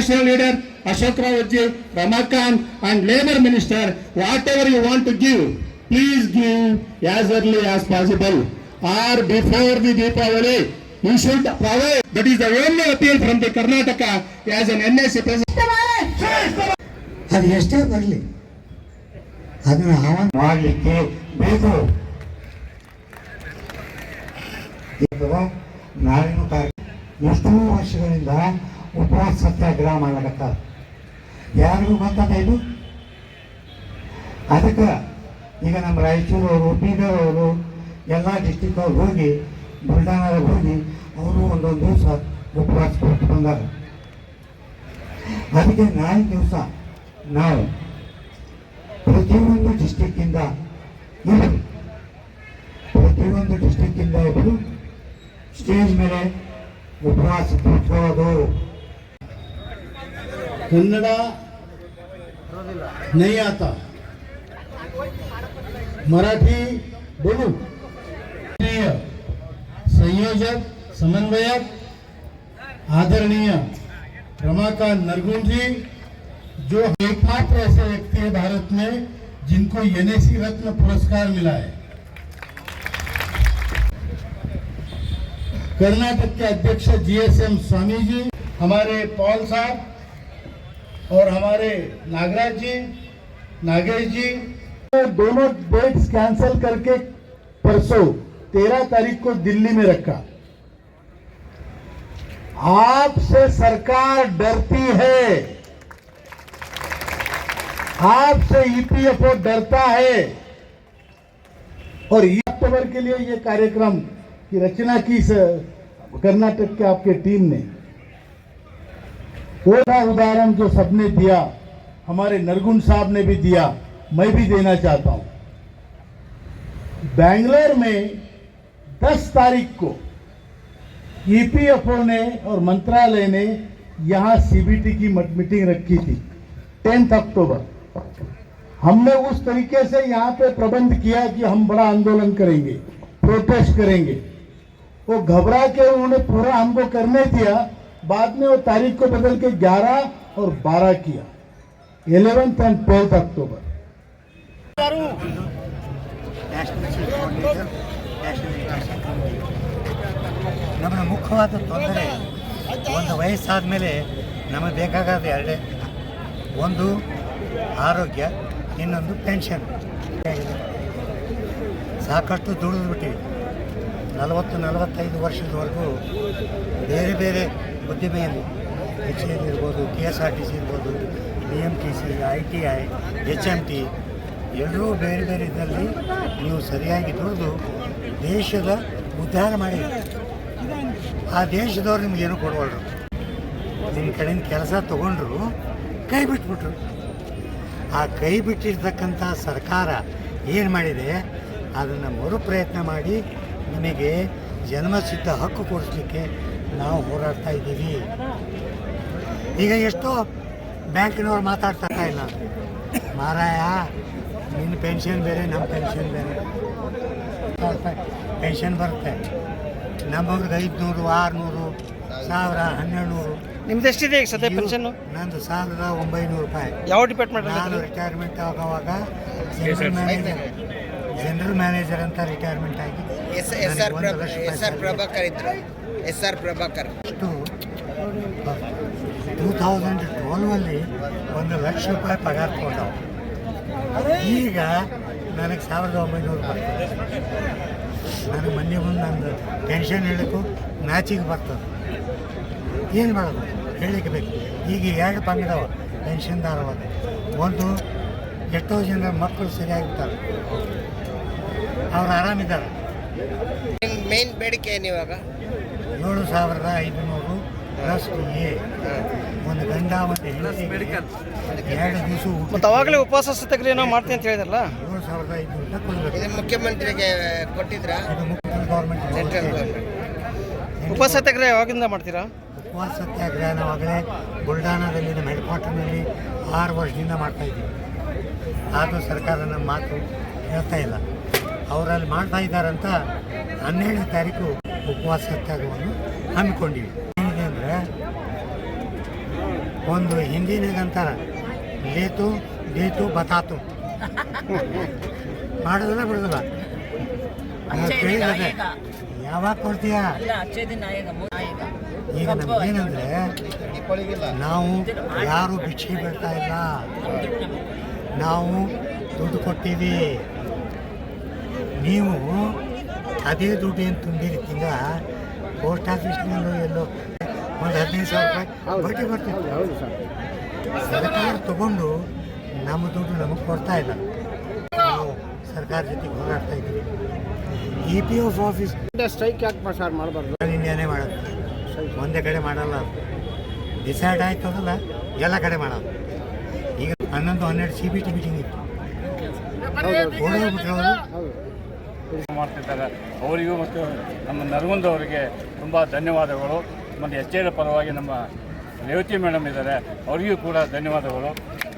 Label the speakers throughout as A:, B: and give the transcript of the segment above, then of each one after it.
A: national leader Ashok Rawatji, Ramakant and Labour Minister, whatever you want to give, please give as early as possible or before the Deepavali. You should provide. That is the only appeal from the Karnataka as an NSC president.
B: ಅದು ಎಷ್ಟೇ ಬರಲಿ ಅದನ್ನು ಆಹ್ವಾನ ಮಾಡಲಿಕ್ಕೆ ಬೇಕು ನಾಳಿನ ಕಾರ್ಯ ಎಷ್ಟೋ ವರ್ಷಗಳಿಂದ ಉಪವಾಸ ಸತ್ಯಾಗ್ರಹ ಮಾಡ್ಲಕತ್ತಾರ ಯಾರಿಗೂ ಗೊತ್ತದ ಇದು? ಅದಕ್ಕೆ ಈಗ ನಮ್ಮ ರಾಯಚೂರು ಅವರು ಬೀದರ್ ಅವರು, ಎಲ್ಲ ಡಿಸ್ಟಿಕ್ ಅವ್ರು ಹೋಗಿ ಬುಲ್ಡಾಣದಾಗ ಹೋಗಿ, ಅವರು ಒಂದೊಂದು ದಿವಸ ಉಪವಾಸ ಕೊಟ್ಟು ಬಂದಾರ. ಅದಕ್ಕೆ ನಾಳೆ ದಿವಸ ನಾವು ಪ್ರತಿಯೊಂದು ಡಿಸ್ಟಿಕ್ಕಿಂದ ಇಬ್ಬರು ಪ್ರತಿಯೊಂದು ಡಿಸ್ಟಿಕ್ಕಿಂದ ಇಬ್ಬರು ಸ್ಟೇಜ್ ಮೇಲೆ ಉಪವಾಸ ಕೂತ್ಕೊಳ್ಳೋದು
C: कन्नड़ नहीं आता। मराठी बोलू। संयोजक, समन्वयक, आदरणीय रमाकांत नरगुन जी जो एकमात्र ऐसे व्यक्ति है भारत में जिनको एनएसी रत्न पुरस्कार मिला है। कर्नाटक के अध्यक्ष जीएसएम स्वामी जी, हमारे पॉल साहब और हमारे नागराज जी, नागेश जी। दोनों डेट्स कैंसिल करके परसों, तेरह तारीख को दिल्ली में रखा। आपसे सरकार डरती है। आपसे ईपीएफओ डरता है। और अक्टूबर के लिए ये कार्यक्रम की रचना की कर्नाटक के आपके टीम ने। वो उदाहरण जो सबने दिया, हमारे नरगुन साहब ने भी दिया, मैं भी देना चाहता हूँ। बैंगलोर में 10 तारीख को ईपीएफओ ने और मंत्रालय ने यहाँ सीबीटी की मीटिंग रखी थी, टेंथ अक्टूबर। हमने उस तरीके से यहाँ पे प्रबंध किया कि हम बड़ा आंदोलन करेंगे, प्रोटेस्ट करेंगे। वो घबरा के उन्होंने पूरा हमको करने दिया बाद में वो तारीख को बदल के 11 और 12 किया 11th एंड 12th अक्टूबर
B: ನಮ್ಮ ಮುಖ್ಯವಾದ ತೊಂದರೆ ಒಂದು ವಯಸ್ಸಾದ ಮೇಲೆ ನಮಗೆ ಬೇಕಾಗೋದು ಎರಡೇ ಒಂದು ಆರೋಗ್ಯ ಇನ್ನೊಂದು ಪೆನ್ಷನ್ ಸಾಕಷ್ಟು ದುಡಿದು ಬಿಟ್ಟಿವಿ ನಲವತ್ತು ನಲವತ್ತೈದು ವರ್ಷದವರೆಗೂ ಬೇರೆ ಬೇರೆ ಉದ್ದಿಮೆಯಲ್ಲಿ ಎಚ್ ಎಲ್ ಇರ್ಬೋದು, K S R T C ಇರ್ಬೋದು, B M T C, I T I, H M T, ಎಲ್ಲರೂ ಬೇರೆ ಬೇರೆ ಇದರಲ್ಲಿ ನೀವು ಸರಿಯಾಗಿ ದುಡಿದು ದೇಶದ ಉದ್ಧಾರ ಮಾಡಿ. ಆ ದೇಶದವ್ರು ನಿಮ್ಗೇನು ಕೊಡವಲ್ರು. ನಿಮ್ಮ ಕಡೆಯಿಂದ ಕೆಲಸ ತೊಗೊಂಡ್ರು ಕೈ ಬಿಟ್ಬಿಟ್ರು. ಆ ಕೈ ಬಿಟ್ಟಿರ್ತಕ್ಕಂಥ ಸರ್ಕಾರ ಏನು ಮಾಡಿದೆ? ಅದನ್ನು ಮರು ಪ್ರಯತ್ನ ಮಾಡಿ ನಿಮಗೆ ಜನ್ಮಸಿದ್ಧ ಹಕ್ಕು ಕೊಡಿಸ್ಲಿಕ್ಕೆ ನಾವು ಹೋರಾಡ್ತಾ ಇದ್ದೀವಿ. ಈಗ ಎಷ್ಟೋ ಬ್ಯಾಂಕಿನವ್ರು ಮಾತಾಡ್ತಾ ಇಲ್ಲ. ಮಾರಾಯ ನಿನ್ನ ಪೆನ್ಷನ್ ಬೇರೆ ನಮ್ಮ ಪೆನ್ಷನ್ ಬೇರೆ. ಪೆನ್ಷನ್ ಬರುತ್ತೆ. ನಮ್ಮವ್ರಿಗೆ ಐದುನೂರು ಆರುನೂರು ಸಾವಿರ ಹನ್ನೆರಡು ನೂರು
D: ನಿಮ್ದು ಎಷ್ಟಿದೆ ಈಗ ಸದ್ಯ ಪೆನ್ಷನ್
B: ನಂದು ಸಾವಿರದ ಒಂಬೈನೂರು ರೂಪಾಯಿ.
D: ಯಾವ ಡಿಪಾರ್ಟ್ಮೆಂಟ್
B: ನಾನು ರಿಟೈರ್ಮೆಂಟ್ ಆಗುವಾಗ ಜನರಲ್ ಮ್ಯಾನೇಜರ್ ಅಂತ ರಿಟೈರ್ಮೆಂಟ್ ಆಗಿ S S R
E: S R Prabhakar ಇದ್ರು. S R Prabhakar.
B: ಅಷ್ಟು ಟೂ ತೌಸಂಡ್ ಟ್ವೆಲ್ವಲ್ಲಿ ಒಂದು ಲಕ್ಷ ರೂಪಾಯಿ ಪಗಾರ ತೊಗೊಂಡವು ಈಗ ನನಗೆ ಸಾವಿರದ ಒಂಬೈನೂರು ಬರ್ತದೆ. ನನಗೆ ಮೊನ್ನೆ ಬಂದು ನಂದು ಟೆನ್ಷನ್ ಹೇಳಕ್ಕು ಮ್ಯಾಚಿಗೆ ಬರ್ತದೆ. ಏನು ಮಾಡೋದು? ಹೇಳಲಿಕ್ಕೆ ಬೇಕು. ಈಗ ಎರಡು ಪಂಗಡವ? ಪೆನ್ಷನ್ದಾರವಾಗ ಒಂದು ಎಷ್ಟೋ ಜನ ಮಕ್ಕಳು ಸರಿಯಾಗಿರ್ತಾರೆ ಅವ್ರು ಆರಾಮಿದ್ದಾರೆ.
E: ಮೇನ್ ಬೇಡಿಕೆ ಏನು ಇವಾಗ?
B: ಏಳು ಸಾವಿರದ ಐದುನೂರು ಪ್ಲಸ್ ಎ. ಒಂದು ಗಂಡ ಮತ್ತು ಹೆಂಡತಿ. ಎರಡು ದಿವಸ ಊಟ
D: ಮತ್ತೆ ಅವಾಗಲೇ ಉಪವಾಸ ಸತ್ಯಾಗ್ರಹ ಏನೋ ಮಾಡ್ತೀನಿ ಅಂತ ಹೇಳಿದ್ರಲ್ಲ?
B: ಏಳು ಸಾವಿರದ ಐದುನೂರು ರೂಪಾಯಿ ಕೊಡಬೇಕು.
E: ಇದು ಮುಖ್ಯಮಂತ್ರಿಗೆ ಕೊಟ್ಟಿದ್ರಾ?
B: ಇದು ಮುಖ್ಯ ಗೌರ್ಮೆಂಟ್
E: ಸೆಂಟ್ರಲ್ ಗೌರ್ಮೆಂಟ್
D: ಉಪವಾಸ ಸತ್ಯಾಗ್ರಹ ಯಾವಾಗಿಂದ ಮಾಡ್ತೀರಾ?
B: ಉಪವಾಸ ಸತ್ಯಾಗ್ರಹ ನಾವಾಗಲೇ ಬುಲ್ಡಾನದಲ್ಲಿ ನಮ್ಮ ಹೆಡ್ ಕ್ವಾರ್ಟರ್ನಲ್ಲಿ ಆರು ವರ್ಷದಿಂದ ಮಾಡ್ತಾ ಇದ್ದೀವಿ. ಆದರೂ ಸರ್ಕಾರ ನಮ್ಮ ಮಾತು ಹೇಳ್ತಾ ಇಲ್ಲ. ಅವರಲ್ಲಿ ಮಾಡ್ತಾ ಇದ್ದಾರಂತ ಹನ್ನೆರಡನೇ ತಾರೀಕು ಉಪವಾಸ ಸತ್ಯಾಗ್ರಹವನ್ನು ಹಮ್ಮಿಕೊಂಡಿವಿ. ಏನಿದೆ ಅಂದರೆ ಒಂದು ಹಿಂದಿನಾಗ ಅಂತಾರೆ ಲೇತು ಡೇತು ಬತಾತು. ಮಾಡೋದಿಲ್ಲ ಬಿಡೋದಿಲ್ಲ? ಕೇಳಿದ್ರೆ ಯಾವಾಗ ಕೊಡ್ತೀಯ? ಈಗ ನಮ್ಗೇನಂದ್ರೆ ನಾವು ಯಾರು ಭಿಕ್ಷೆ ಬೀಳ್ತಾ ಇಲ್ಲ. ನಾವು ದುಡ್ಡು ಕೊಟ್ಟಿವಿ ನೀವು ಅದೇ ದುಡ್ಡು ಏನು ತುಂಬಿರಿ ಪೋಸ್ಟ್ ಆಫೀಸ್ನಲ್ಲೂ ಎಲ್ಲೋ ಒಂದು ಹದಿನೈದು ಸಾವಿರ ರೂಪಾಯಿ ಬಡ್ಡಿ ಬರ್ತಿತ್ತು. ಸರ್ಕಾರ ತಗೊಂಡು ನಮ್ಮ ದುಡ್ಡು ನಮಗೆ ಕೊಡ್ತಾ ಇಲ್ಲ. ನಾವು ಸರ್ಕಾರ ಜೊತೆ ಹೋರಾಡ್ತಾ ಇದ್ದೀವಿ. E P F office
F: strike ಯಾಕೆ ಸರ್ ಮಾಡಬಾರ್ದು?
B: ಇಂಡಿಯಾನೇ ಮಾಡೋದು. ಒಂದೇ ಕಡೆ ಮಾಡಲ್ಲ. ಡಿಸೈಡ್ ಆಯ್ತು ಅದಲ್ಲ ಎಲ್ಲ ಕಡೆ ಮಾಡೋದು ಈಗ ಹನ್ನೊಂದು ಹನ್ನೆರಡು ಸಿ ಬಿ ಟಿ ಮೀಟಿಂಗ್ ಇತ್ತು. ಓಡೋಗ್ಬಿಟ್ರೆ ಅವರು
G: ಮಾಡ್ತಿದ್ದಾರೆ. ಅವರಿಗೂ ಮತ್ತು ನಮ್ಮ ನರಗುಂದ ಅವರಿಗೆ ತುಂಬ ಧನ್ಯವಾದಗಳು. ಮತ್ತು ಎಚ್ ಎಲ್ ಪರವಾಗಿ ನಮ್ಮ ರೇವತಿ ಮೇಡಮ್ ಇದ್ದಾರೆ. ಅವರಿಗೂ ಕೂಡ ಧನ್ಯವಾದಗಳು.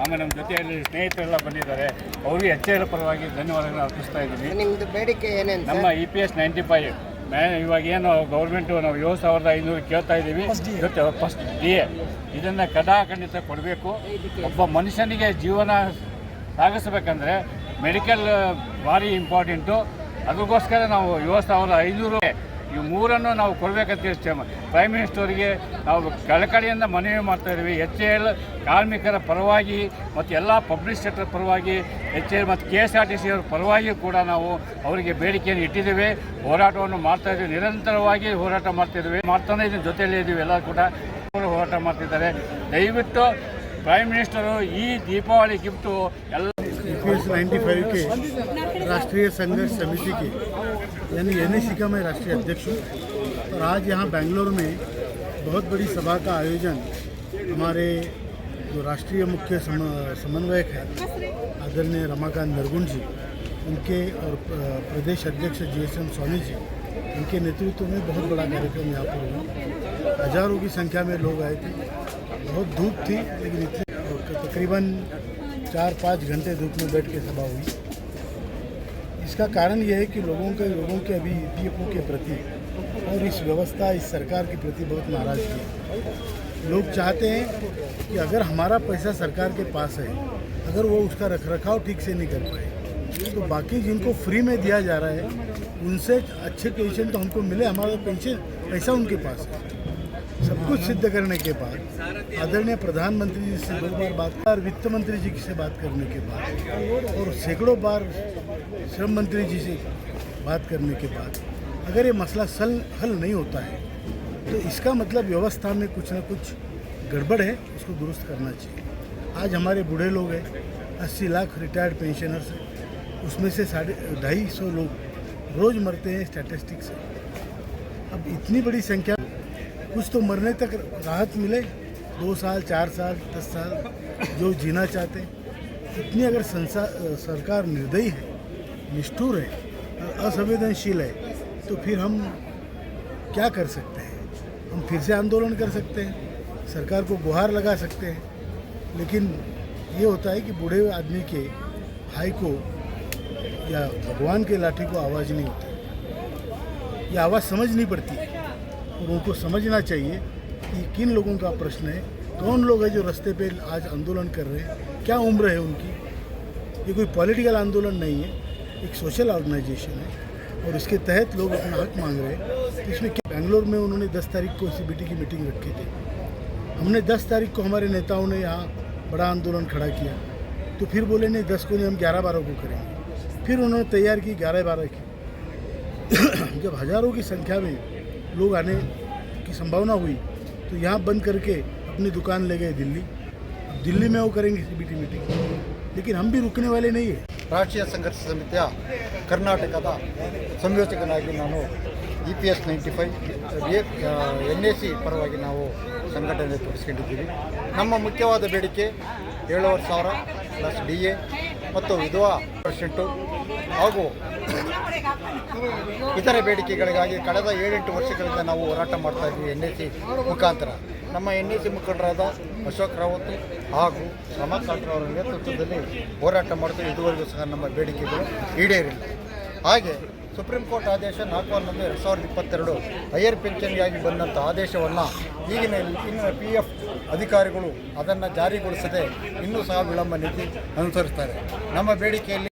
G: ಆಮೇಲೆ ನಮ್ಮ ಜೊತೆಯಲ್ಲಿ ಸ್ನೇಹಿತರೆಲ್ಲ ಬಂದಿದ್ದಾರೆ. ಅವರಿಗೂ ಎಚ್ ಎಲ್ ಪರವಾಗಿ ಧನ್ಯವಾದಗಳನ್ನ ಅರ್ಪಿಸ್ತಾ ಇದ್ದೀನಿ.
E: ನಿಮ್ದು ಬೇಡಿಕೆ ಏನೇನು
G: ನಮ್ಮ E P S ninety five. Man ಇವಾಗ ಏನು ಗೌರ್ಮೆಂಟು ನಾವು ಏಳು ಸಾವಿರದ ಐನೂರು ಕೇಳ್ತಾ ಇದ್ದೀವಿ. ಇವತ್ತು ಫಸ್ಟ್ ಡಿ ಎ ಇದನ್ನು ಕಡಾಖಂಡಿತ ಕೊಡಬೇಕು. ಒಬ್ಬ ಮನುಷ್ಯನಿಗೆ ಜೀವನ ಸಾಗಿಸ್ಬೇಕಂದ್ರೆ ಮೆಡಿಕಲ್ ಭಾರಿ ಇಂಪಾರ್ಟೆಂಟು ಅದಕ್ಕೋಸ್ಕರ ನಾವು ಯುವ ಸಾವಿರದ ಐನೂರು ಈ ಮೂರನ್ನು ನಾವು ಕೊಡಬೇಕಂತ ಹೇಳ್ತೇವೆ ಪ್ರೈಮ್ ಮಿನಿಸ್ಟರ್ಗೆ ನಾವು ಕಳಕಳಿಯಿಂದ ಮನವಿ ಮಾಡ್ತಾ ಇದ್ದೀವಿ. ಎಚ್ ಎಲ್ ಕಾರ್ಮಿಕರ ಪರವಾಗಿ ಮತ್ತು ಎಲ್ಲ ಪಬ್ಲಿಕ್ ಸೆಕ್ಟರ್ ಪರವಾಗಿ ಎಚ್ ಎಲ್ ಮತ್ತು K S R T C ಅವರ ಪರವಾಗಿಯೂ ಕೂಡ ನಾವು ಅವರಿಗೆ ಬೇಡಿಕೆಯನ್ನು ಇಟ್ಟಿದ್ದೇವೆ. ಹೋರಾಟವನ್ನು ಮಾಡ್ತಾ ಇದ್ದೀವಿ. ನಿರಂತರವಾಗಿ ಹೋರಾಟ ಮಾಡ್ತಿದ್ದೀವಿ ಮಾಡ್ತಾನೆ ಇದ್ದೀವಿ. ಜೊತೆಯಲ್ಲೇ ಇದ್ದೀವಿ ಎಲ್ಲರೂ ಕೂಡ. ಹೋರಾಟ ಮಾಡ್ತಿದ್ದಾರೆ. ದಯವಿಟ್ಟು ಪ್ರೈಮ್ ಮಿನಿಸ್ಟರು ಈ ದೀಪಾವಳಿ ಗಿಫ್ಟು ಎಲ್ಲ
C: राष्ट्रीय संघर्ष समिति के यानी एन का मैं राष्ट्रीय अध्यक्ष हूँ। और आज यहाँ बेंगलोर में बहुत बड़ी सभा का आयोजन हमारे जो राष्ट्रीय मुख्य सम, समन्वयक है आदरणीय रमाकांत नरगुण जी उनके और प्रदेश अध्यक्ष G S M Swami ji उनके नेतृत्व में बहुत बड़ा कार्यक्रम यहाँ पर हुआ। हज़ारों की संख्या में लोग आए थे। बहुत धूप थी लेकिन तकरीबन चार पाँच घंटे धूप में बैठ के सभा हुई। इसका कारण यह है कि लोगों के लोगों के अभी ई के प्रति और इस व्यवस्था, इस सरकार के प्रति बहुत नाराज़गी है। लोग चाहते हैं कि अगर हमारा पैसा सरकार के पास है, अगर वो उसका रख रखाव ठीक से नहीं कर पाए तो बाकी जिनको फ्री में दिया जा रहा है, उनसे अच्छे पेंशन तो हमको मिले, हमारा पेंशन, पैसा उनके पास है। सब कुछ सिद्ध करने के बाद, आदरणीय प्रधानमंत्री जी से दो बार बात, और वित्त मंत्री जी से बात करने के बाद, और सैकड़ों बार श्रम मंत्री जी से बात करने के बाद, अगर ये मसला सल, हल नहीं होता है तो इसका मतलब व्यवस्था में कुछ ना कुछ गड़बड़ है, उसको दुरुस्त करना चाहिए। आज हमारे बूढ़े लोग हैं, अस्सी लाख रिटायर्ड पेंशनर्स हैं, उसमें से साढ़े ढाई सौ लोग रोज़ मरते हैं स्टैटिस्टिक्स से। अब इतनी बड़ी संख्या, कुछ तो मरने तक राहत मिले, दो साल, चार साल, दस साल, जो जीना चाहते हैं। इतनी अगर संसा, सरकार निर्दयी है निष्ठुर है, असंवेदनशील है तो फिर हम क्या कर सकते हैं? हम फिर से आंदोलन कर सकते हैं, सरकार को गुहार लगा सकते हैं, लेकिन ये होता है कि बूढ़े आदमी के भाई को या भगवान के लाठी को आवाज़ नहीं होती। ये आवाज़ समझ नहीं पड़ती और उनको समझना चाहिए कि किन लोगों का प्रश्न है, कौन लोग हैं जो रास्ते पे आज आंदोलन कर रहे हैं, क्या उम्र है उनकी? ये कोई पॉलिटिकल आंदोलन नहीं है। एक सोशल ऑर्गेनाइजेशन है और इसके तहत लोग अपना हक मांग रहे हैं। तो इसमें बेंगलोर में उन्होंने 10 तारीख को सी की मीटिंग रखी थी। हमने 10 तारीख को हमारे नेताओं ने यहाँ बड़ा आंदोलन खड़ा किया। तो फिर बोले, नहीं, दस को नहीं, हम ग्यारह बारह को करेंगे। फिर उन्होंने तैयार की, ग्यारह बारह की। जब हज़ारों की संख्या में लोग आने की संभावना हुई तो यहाँ बंद करके अपनी दुकान ले गए दिल्ली। अब दिल्ली में वो करेंगे सीबीटी मीटिंग लेकिन हम भी रुकने वाले नहीं है।
H: ರಾಷ್ಟ್ರೀಯ ಸಂಘರ್ಷ ಸಮಿತಿಯ ಕರ್ನಾಟಕದ ಸಂಯೋಜಕನಾಗಿ ನಾನು E P S ninety five N A C ಪರವಾಗಿ ನಾವು ಸಂಘಟನೆ ತೋರಿಸ್ಕೊಂಡಿದ್ದೀವಿ ನಮ್ಮ ಮುಖ್ಯವಾದ ಬೇಡಿಕೆ ಏಳುವರೆ ಸಾವಿರ ಪ್ಲಸ್ ಡಿ ಎ ಮತ್ತು ವಿಧವಾ ಪರ್ಸೆಂಟು ಹಾಗೂ ಇತರ ಬೇಡಿಕೆಗಳಿಗಾಗಿ ಕಳೆದ ಏಳೆಂಟು ವರ್ಷಗಳಿಂದ ನಾವು ಹೋರಾಟ ಮಾಡ್ತಾ ಇದ್ದೀವಿ ಎನ್ ಎ ಸಿ ಮುಖಾಂತರ. ನಮ್ಮ ಎನ್ ಎ ಸಿ ಮುಖಂಡರಾದ ಅಶೋಕ್ ರಾವತ್ ಹಾಗೂ ಅವರ ನೇತೃತ್ವದಲ್ಲಿ ಹೋರಾಟ ಮಾಡ್ತಾ ಇದುವರೆಗೂ ಸಹ ನಮ್ಮ ಬೇಡಿಕೆಗಳು ಈಡೇರಿಲ್ಲ. ಹಾಗೆ ಸುಪ್ರೀಂ ಕೋರ್ಟ್ ಆದೇಶ ನಾಲ್ಕು ಹನ್ನೊಂದು ಎರಡು ಸಾವಿರದ ಇಪ್ಪತ್ತೆರಡು ಹೈಯರ್ ಪೆನ್ಷನ್ಗಾಗಿ ಬಂದಂಥ ಆದೇಶವನ್ನು ಈಗಿನ ಇನ್ನು ಪಿ ಎಫ್ ಅಧಿಕಾರಿಗಳು ಅದನ್ನು ಜಾರಿಗೊಳಿಸದೆ ಇನ್ನೂ ಸಹ ವಿಳಂಬ ನೀತಿ ಅನುಸರಿಸ್ತಾರೆ. ನಮ್ಮ ಬೇಡಿಕೆಯಲ್ಲಿ